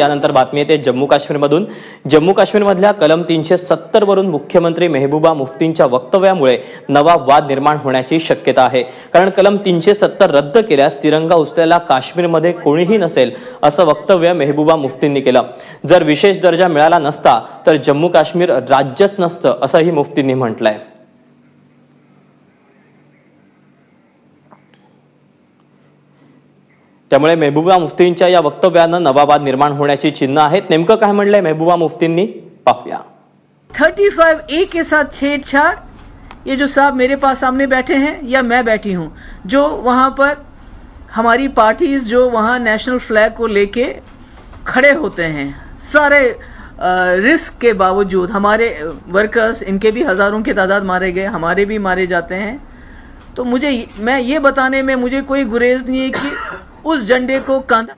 त्यानंतर बातमी येते जम्मू काश्मीरमधून. जम्मू काश्मीरमधल्या कलम तीनशे सत्तर वरून मुख्यमंत्री मेहबूबा मुफ्तींच्या वक्तव्यामुळे नवा वाद निर्माण होण्याची शक्यता आहे. कारण कलम तीनशे सत्तर रद्द केल्यास तिरंगा उचलेला काश्मीरमध्ये कोणीही नसेल असं वक्तव्य मेहबूबा मुफ्तींनी केलं. जर विशेष दर्जा मिळाला नसता तर जम्मू काश्मीर राज्यच नसतं असंही मुफ्तींनी म्हटलंय. त्यामुळे मेहबूबा मुफ्तींच्या या वक्तव्यानं नवा वाद निर्माण होण्याची चिन्ह आहेत. नेमकं काय म्हणलंय मेहबूबा मुफ्तींनी? पाहूया. थर्टी फाइव ए के साथ छेड़छाड़, ये जो साहब मेरे पास सामने बैठे हैं, या मैं बैठी हूँ, जो वहाँ पर हमारी पार्टीज़ जो वहाँ नेशनल फ्लैग को लेके खड़े होते हैं, सारे रिस्क के बावजूद, हमारे वर्कर्स इनके भी हज़ारों की तादाद मारे गए, हमारे भी मारे जाते हैं तो मुझे, मैं ये बताने में मुझे कोई गुरेज नहीं है कि उस झंडे को कांधा